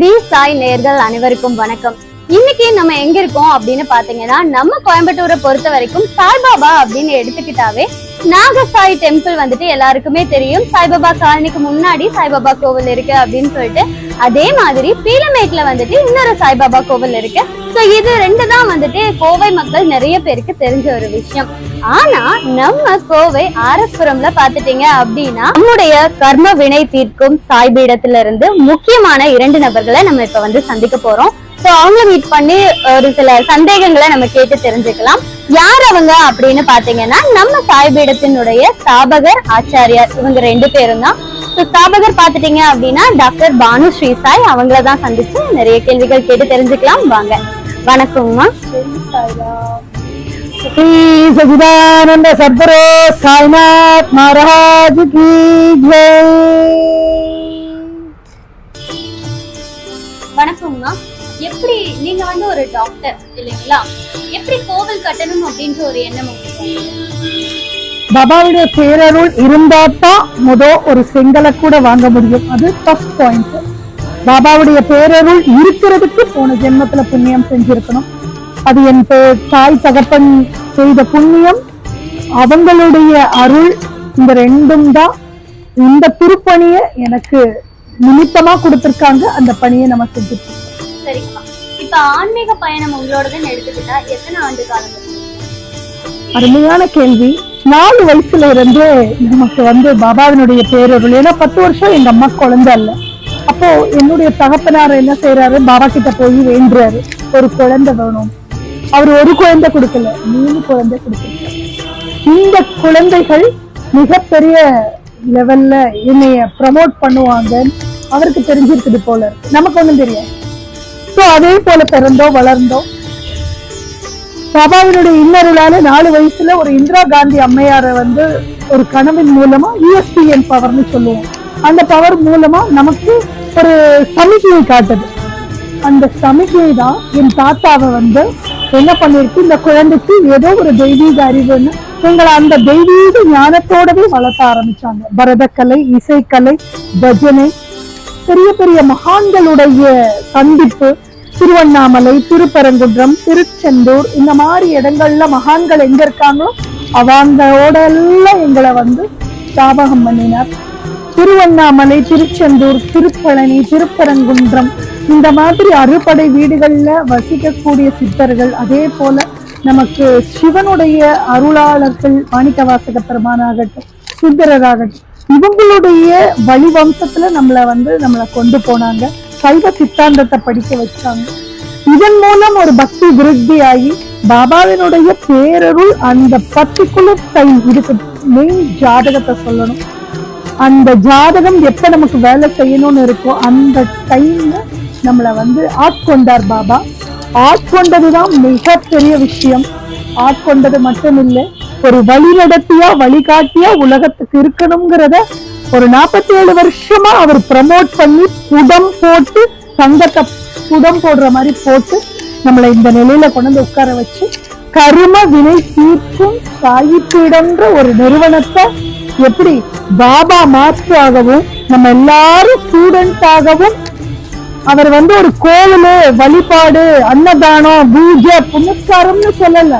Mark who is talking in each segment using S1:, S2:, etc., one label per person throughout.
S1: தி சாய் நேர்கள் அனைவருக்கும் வணக்கம். இன்னைக்கு நம்ம எங்க இருக்கோம் அப்படின்னு பாத்தீங்கன்னா நம்ம கோயம்புத்தூரை பொறுத்த வரைக்கும் சாய்பாபா அப்படின்னு எடுத்துக்கிட்டாவே நாகசாய் டெம்பிள் வந்துட்டு எல்லாருக்குமே தெரியும். சாய்பாபா காலனிக்கு முன்னாடி சாய்பாபா கோவில் இருக்கு அப்படின்னு சொல்லிட்டு அதே மாதிரி பீலமேட்ல வந்துட்டு இன்னொரு சாய்பாபா கோவில் இருக்கு. ஸோ இது ரெண்டு தான் வந்துட்டு கோவை மக்கள் நிறைய பேருக்கு தெரிஞ்ச ஒரு விஷயம். ஆனா நம்ம கோவை ஆரஸ்புரம்ல பாத்துட்டீங்க அப்படின்னா நம்முடைய கர்ம வினை தீர்க்கும் சாய்பீடத்துல இருந்து முக்கியமான இரண்டு நபர்களை நம்ம இப்ப வந்து சந்திக்க போறோம். சோ அவங்கள மீட் பண்ணி ஒரு சில சந்தேகங்களை நம்ம கேட்டு தெரிஞ்சுக்கலாம். யார் அவங்க அப்படின்னு பாத்தீங்கன்னா நம்ம சாய்பீடத்தினுடைய ஸ்தாபகர் ஆச்சாரியார். இவங்க ரெண்டு பேரும் தான். ஸோ ஸ்தாபகர் பாத்துட்டீங்க அப்படின்னா டாக்டர் பானு ஸ்ரீசாய் அவங்கள தான் சந்திச்சு நிறைய கேள்விகள் கேட்டு தெரிஞ்சுக்கலாம். வாங்க. வணக்கம்மா.
S2: சச்சிதானந்த சத்குரு சாய்நாத் மகாராஜ்
S1: வணக்கம்மா. எப்படி நீங்க வந்து ஒரு டாக்டர் இல்லைங்களா? எப்படி கோவில் கட்டணும் அப்படின்ற ஒரு எண்ணம்
S2: பாபாவுடைய பேரருள் இருந்தா தான் முதல் ஒரு செங்கலை கூட வாங்க முடியும். அது ஃபர்ஸ்ட் பாயிண்ட் பாபாவுடைய பேரருள் இருக்கிறதுக்கு போன ஜென்மத்துல புண்ணியம் செஞ்சிருக்கணும். அது என் தாய் தகப்பன் செய்த புண்ணியம். அவங்களுடைய அருள் இந்த ரெண்டும் தான். இந்த திருப்பணியை எனக்கு நிமித்தமா கொடுத்திருக்காங்க. அந்த பணியை நம்ம செஞ்சுட்டு.
S1: சரிங்கம்மா. இப்ப ஆன்மீக பயணம் உங்களோடதுன்னு எடுத்துக்கிட்டா எத்தனை ஆண்டு காலம்?
S2: அருமையான கேள்வி. நாலு வயசுல இருந்து நமக்கு வந்து பாபாவினுடைய பேரருள். ஏன்னா பத்து வருஷம் எங்க அம்மா குழந்தை இல்ல அப்போ என்னுடைய தகப்பனார் என்ன செய்யறாரு பாபா கிட்ட போய் வேண்டுறாரு. ஒரு குழந்தை வேணும். அவர் ஒரு குழந்தை கொடுக்கல. மூணு குழந்தை கொடுக்கல. இந்த குழந்தைகள் மிகப்பெரிய லெவல்ல என்னைய ப்ரமோட் பண்ணுவாங்க அவருக்கு தெரிஞ்சிருக்குது போல நமக்கு ஒண்ணும் தெரியும் சோ அதே போல பிறந்தோம் வளர்ந்தோம். பாபாவினுடைய இன்னருளால நாலு வயசுல ஒரு இந்திரா காந்தி அம்மையாரை வந்து ஒரு கனவின் மூலமா யூஎஸ்பிஎன் பவர்னு சொல்லுவோம். அந்த பவர் மூலமா நமக்கு ஒரு சமிகையை காட்டுது. அந்த சமிகை தான் என் தாத்தாவை வந்து என்ன பண்ணிருக்கு இந்த குழந்தைக்கு ஏதோ ஒரு தெய்வீக அறிவுன்னு எங்களை அந்த தெய்வீக ஞானத்தோடவே வளர்த்த ஆரம்பிச்சாங்க. பரதக்கலை இசைக்கலை பஜனை பெரிய பெரிய மகான்களுடைய சந்திப்பு திருவண்ணாமலை திருப்பரங்குன்றம் திருச்செந்தூர் இந்த மாதிரி இடங்கள்ல மகான்கள் எங்க இருக்காங்களோ அவங்களோட எல்லாம் எங்களை வந்து ஞாபகம் பண்ணினார். திருவண்ணாமலை திருச்செந்தூர் திருப்பழனி திருப்பரங்குன்றம் இந்த மாதிரி அறுபடை வீடுகள்ல வசிக்கக்கூடிய சித்தர்கள் அதே போல நமக்கு சிவனுடைய அருளாளர்கள் மாணிக்க வாசக பெருமானாகட்டும் சுந்தரராகட்டும் இவங்களுடைய வழி வம்சத்துல நம்மள வந்து நம்மளை கொண்டு போனாங்க. சைவ சித்தாந்தத்தை படிக்க வச்சாங்க. இதன் மூலம் ஒரு பக்தி விருத்தி ஆகி பாபாவினுடைய பேரருள் அந்த பர்டிகுலர் டைம் இதுக்கு மெயின் ஜாதகத்தை சொல்லணும். அந்த ஜாதகம் எப்ப நமக்கு வேலை செய்யணும்னு இருக்கோ அந்த டைம்ல நம்மளை வந்து ஆட்கொண்டார் பாபா. ஆட்கொண்டதுதான் மிகப்பெரிய விஷயம். ஆட்கொண்டது மட்டும் இல்லை ஒரு வழிநடத்தியா வழிகாட்டியா உலகத்துக்கு இருக்கணுங்கிறத ஒரு நாற்பத்தி ஏழு வருஷமா அவர் ப்ரமோட் பண்ணி புடம் போட்டு தங்கத்தை புடம் போடுற மாதிரி போட்டு நம்மளை இந்த நிலையில கொண்டு வந்து உட்கார வச்சு கரும வினை தீர்க்கும் சாயிப்பீடன்ற ஒரு நிறுவனத்தை எப்படி பாபா மாஸ்டர் ஆகவும் நம்ம எல்லாரும் ஸ்டூடெண்ட் ஆகவும் அவர் வந்து ஒரு கோவிலு வழிபாடு அன்னதானம் பூஜை புனஸ்காரம்னு சொல்லல.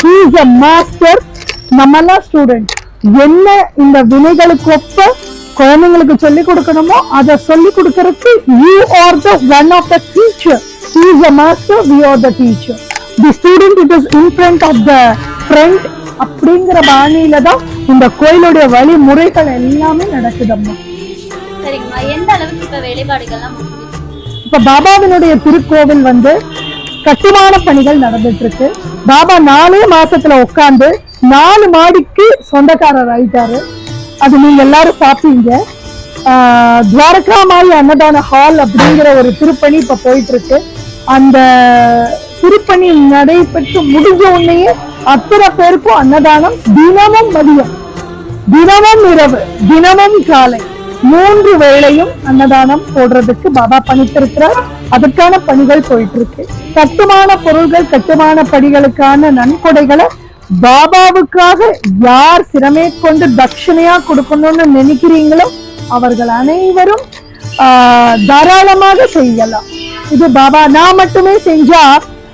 S2: ஹீஸ் அ மாஸ்டர் நம்மெல்லாம் ஸ்டூடெண்ட் என்ன இந்த வினைகளுக்கு ஒப்ப குழந்தைங்களுக்கு சொல்லி கொடுக்கணுமோ அதை சொல்லி கொடுக்கறதுக்கு you are the one of the teacher he's a master we are the teacher the student it is in front of the friend அப்படிங்கிற பாணியில தான் இந்த கோயிலுடைய வழிமுறைகள் எல்லாமே நடக்குதம்மா.
S1: சரிங்கம்மா. எந்த அளவுக்கு இப்ப வேலைப்பாடுகள்லாம்
S2: இப்ப பாபாவினுடைய திருக்கோவில் வந்து கட்டுமான பணிகள் நடந்துட்டு இருக்கு பாபா நாலே மாசத்துல உட்கார்ந்து நாலு மாடிக்கு சொந்தக்காரர் ஆயிட்டாரு. அது நீங்க எல்லாரும் பாப்பீங்க. ஆஹ் துவாரகாமாயி அன்னதான ஹால் அப்படிங்கிற ஒரு திருப்பணி இப்ப போயிட்டு இருக்கு அந்த திருப்பணி நடைபெற்று முடிஞ்ச உடனேயே அத்தனை பேருக்கும் அன்னதானம் தினமும் மதியம். தினமும் இரவு தினமும் காலை. மூன்று வேளையும் அன்னதானம் போடுறதுக்கு பாபா பணித்திருக்கிறார். அதற்கான பணிகள் போயிட்டு இருக்கு கட்டுமான பொருள்கள் கட்டுமான பணிகளுக்கான நன்கொடைகளை பாபாவுக்காக யார் சிரமே கொண்டு தட்சிணையா கொடுக்கணும்னு நினைக்கிறீங்களோ அவர்கள் அனைவரும் ஆஹ், தாராளமாக செய்யலாம். இது பாபா நான் மட்டுமே செஞ்சா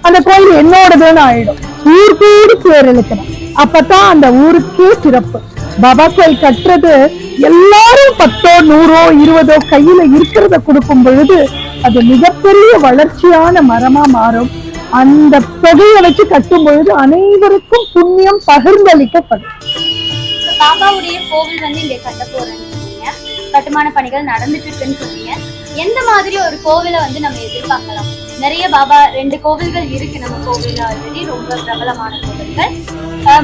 S2: அந்த கோயில் என்னோடதுன்னு ஆயிடும். ஊர் கூடி பேர் இழுக்கணும் அப்பதான் அந்த ஊருக்கே சிறப்பு. பாபா கோயில் கட்டுறது எல்லாரும் பத்தோ நூறோ இருபதோ கையில இருக்கிறத கொடுக்கும் பொழுது அது மிகப்பெரிய வளர்ச்சியான மரமா மாறும். அந்த தொகையை வச்சு கட்டும் பொழுது அனைவருக்கும் புண்ணியம் பகிர்ந்தளிக்கப்படும்.
S1: பாபாவுடைய கோவில் வந்து இங்க கட்ட போறேன்னு சொன்னீங்க. கட்டுமான பணிகள் நடந்துட்டு இருக்குன்னு சொன்னீங்க. எந்த மாதிரி ஒரு கோவிலை வந்து நம்ம எதிர்பார்க்கலாம்? நிறைய பாபா ரெண்டு கோவில்கள் இருக்கு நம்ம கோவில் ஆல்ரெடி ரொம்ப பிரபலமான கோவில்கள்.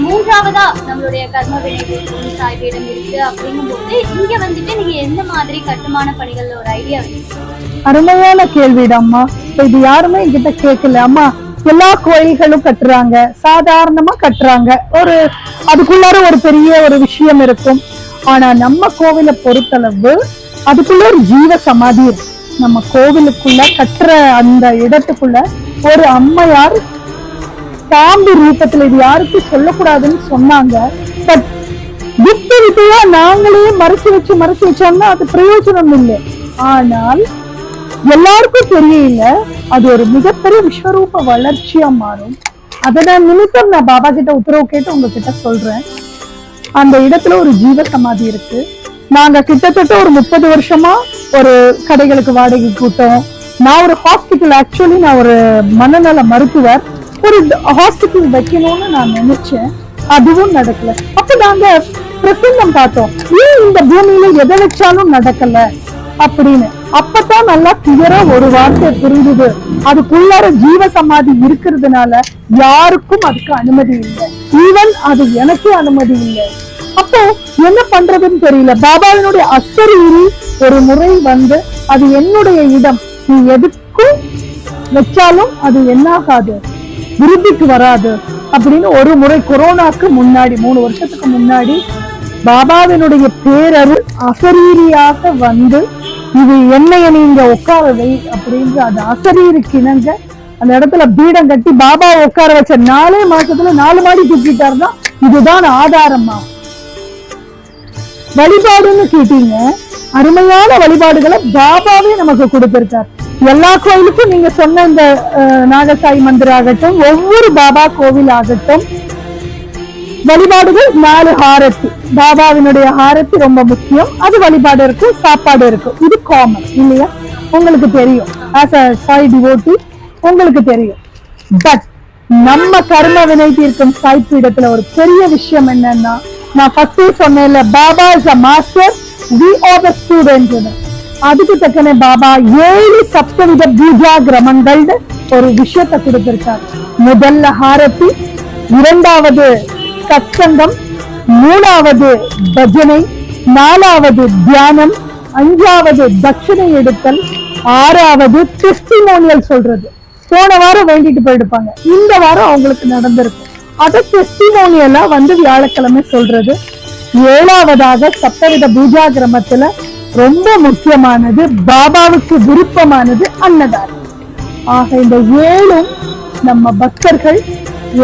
S1: மூன்றாவதா நம்மளுடைய கர்ம வினைகள் சாய்பீடம் இருக்கு அப்படிங்கும்போது இங்க வந்துட்டு நீங்க எந்த மாதிரி கட்டுமான பணிகள்ல ஒரு ஐடியா வச்சிருக்கீங்க?
S2: அருமையான கேள்விடா அம்மா இது யாருமே என்கிட்ட கேட்கல. அம்மா எல்லா கோயில்களும் கட்டுறாங்க. சாதாரணமா கட்டுறாங்க. ஒரு அதுக்குள்ளார ஒரு பெரிய ஒரு விஷயம் இருக்கும். ஆனா நம்ம கோவிலை பொறுத்தளவு அதுக்குள்ள ஒரு ஜீவ சமாதி இருக்கு நம்ம கோவிலுக்குள்ள கட்டுற அந்த இடத்துக்குள்ள ஒரு அம்மையார் பாம்பு ரூபத்துல இது யாருக்கும் சொல்லக்கூடாதுன்னு சொன்னாங்க. பட் விட்டு விட்டுயா நாங்களே மறைச்சு வச்சு மறைச்சு வச்சோம்னா அது பிரயோஜனம் இல்லை. ஆனால் எல்லாருக்கும் தெரியல அது ஒரு மிகப்பெரிய விஸ்வரூப வளர்ச்சியா மாறும். அதன நிமித்தம் நான் பாபா கிட்ட உத்தரவு கேட்டு உங்ககிட்ட சொல்றேன். அந்த இடத்துல ஒரு ஜீவ சமாதி இருக்கு. நாங்க கிட்டத்தட்ட ஒரு முப்பது வருஷமா ஒரு கடைகளுக்கு வாடகை கூட்டம். நான் ஒரு ஹாஸ்பிட்டல் ஆக்சுவலி நான் ஒரு மனநல மருத்துவர். ஒரு ஹாஸ்பிட்டல் வைக்கணும்னு நான் நினைச்சேன். அதுவும் நடக்கல. அப்ப நாங்க பிரசங்கம் பார்த்தோம். ஏன் இந்த பூமியில எதை வச்சாலும் நடக்கல? அப்படின்னு. அப்பதான் நல்லா கிளியரா ஒரு வார்த்தை புரிஞ்சுது. அதுக்குள்ளார ஜீவ சமாதி இருக்கிறதுனால யாருக்கும் அதுக்கு அனுமதி இல்லை. ஈவன் அது எனக்கு அனுமதி இல்லை. அப்போ என்ன பண்றதுன்னு தெரியல. பாபாவினுடைய அசரீரி ஒரு முறை வந்து அது என்னுடைய இடம். நீ எதுக்கும் வச்சாலும் அது என்னாகாது. விருதிக்கு வராது. அப்படின்னு ஒரு முறை கொரோனாக்கு முன்னாடி மூணு வருஷத்துக்கு முன்னாடி பாபாவினுடைய பேரருள் அசரீரியாக வந்து இது என்னைய நீங்க உட்கார வை அப்படின்னு அது அசரீருக்கு இணங்க அந்த இடத்துல பீடம் கட்டி பாபா உட்கார வச்ச நாலே மாசத்துல நாலு மாடி தூக்கிட்டாருன்னா இதுதான் ஆதாரமா? வழிபாடுன்னு கேட்டீங்க. அருமையான வழிபாடுகளை பாபாவே நமக்கு கொடுத்திருக்கார். எல்லா கோயிலுக்கும் நீங்க சொன்ன இந்த நாகசாய் மந்திர் ஆகட்டும் ஒவ்வொரு பாபா கோவில் ஆகட்டும் வழிபாடுகள் நாலு ஹாரத்தி. பாபாவினுடைய ஹாரத்தி ரொம்ப முக்கியம். அது வழிபாடு இருக்கு சாப்பாடு இருக்கு. இது காமன் இல்லையா? உங்களுக்கு தெரியும். ஆஸ் அ சாய் டிவோட்டி உங்களுக்கு தெரியும். பட் நம்ம கர்ம வினை தீர்க்கும் சாய் பீடத்துல ஒரு பெரிய விஷயம் என்னன்னா நான் ஃபர்ஸ்டே சொன்னேன்ல Baba is a master we are the student அதுக்கு தக்கன பாபா ஏழு சப்தவித பூஜா கிரமங்கள் ஒரு விஷயத்தை கொடுத்திருக்கார். முதல்ல ஹாரத்தி இரண்டாவது சத்சங்கம் மூணாவது பஜனை நாலாவது தியானம் அஞ்சாவது தட்சிணை எடுத்தல் ஆறாவது டெஸ்டிமோனியல் சொல்றது. போன வாரம் வேண்டிட்டு போயிருப்பாங்க. இந்த வாரம் அவங்களுக்கு நடந்திருக்கும் அத டெஸ்டிமோனியலா வந்து வியாழக்கிழமை சொல்றது. ஏழாவதாக சப்தவித பூஜா கிரமத்துல ரொம்ப முக்கியமானது பாபாவுக்கு விருப்பமானது அன்னதானம். ஆக இந்த ஏழும் நம்ம பக்தர்கள்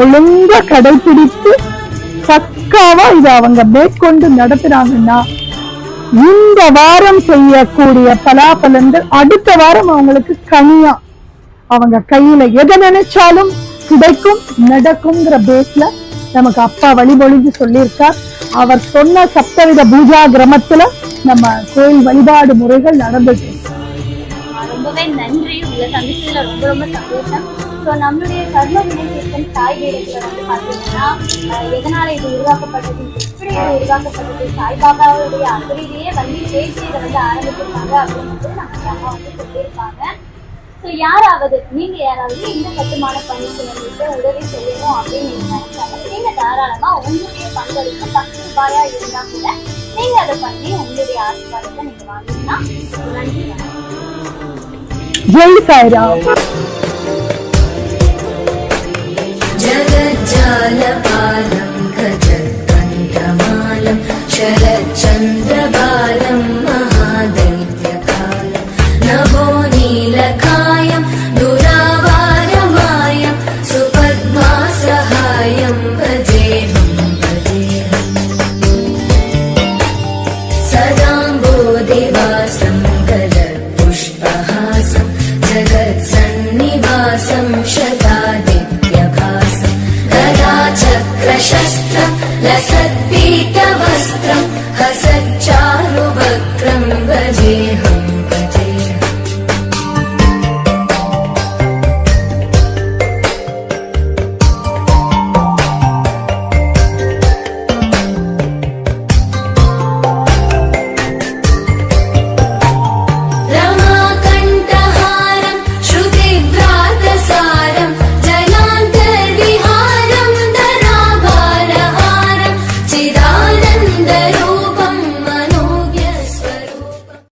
S2: ஒழுங்கா கடைபிடித்து பக்காவா இதை அவங்க மேற்கொண்டு நடத்துறாங்கன்னா இந்த வாரம் செய்யக்கூடிய பலாபலன்கள் அடுத்த வாரம் அவங்களுக்கு கனியா. அவங்க கையில எதை நினைச்சாலும் கிடைக்கும் நடக்கும்ங்கிற பேஸ்ல நமக்கு அப்பா வழிபொழிஞ்சு சொல்லியிருக்கார். அவர் சொன்ன சப்தவித பூஜா கிரமத்துல நம்ம கோயில் வழிபாடு முறைகள் நடந்துட்டு
S1: ரொம்பவே நன்றி. உங்களை சந்திச்சதுல ரொம்ப ரொம்ப சந்தோஷம். ஸோ நம்மளுடைய கர்ம வினை தீர்க்கும் சாய் வந்து பார்த்தீங்கன்னா எதனால இது உருவாக்கப்பட்டது? எப்படி இது உருவாக்கப்பட்டது? சாய்பாபாவுடைய அசரிலேயே வந்து பேசி இதை வந்து ஆரம்பிச்சிருக்காங்க அப்படிங்கிறது நம்ம அம்மா வந்து சொல்லியிருக்காங்க. ஸோ யாராவது நீங்க யாராவது இந்த கட்டுமான பணிக்கு வந்துட்டு உதவி செய்யணும் அப்படின்னு நீங்க நினைச்சாலும் நீங்க தாராளமா உங்களுடைய பங்களிப்பு பத்து ரூபாயா இருந்தா கூட நீங்க அதை பண்ணி உங்களுடைய ஆசீர்வாதத்தை நீங்க வாங்கிக்கலாம் நன்றி வணக்கம்
S2: ஜெய் சாய்ராம்
S3: जगज्जालपालं गजत्कण्ठमालं शरच्चन्द्रबालं महादैत्यकालं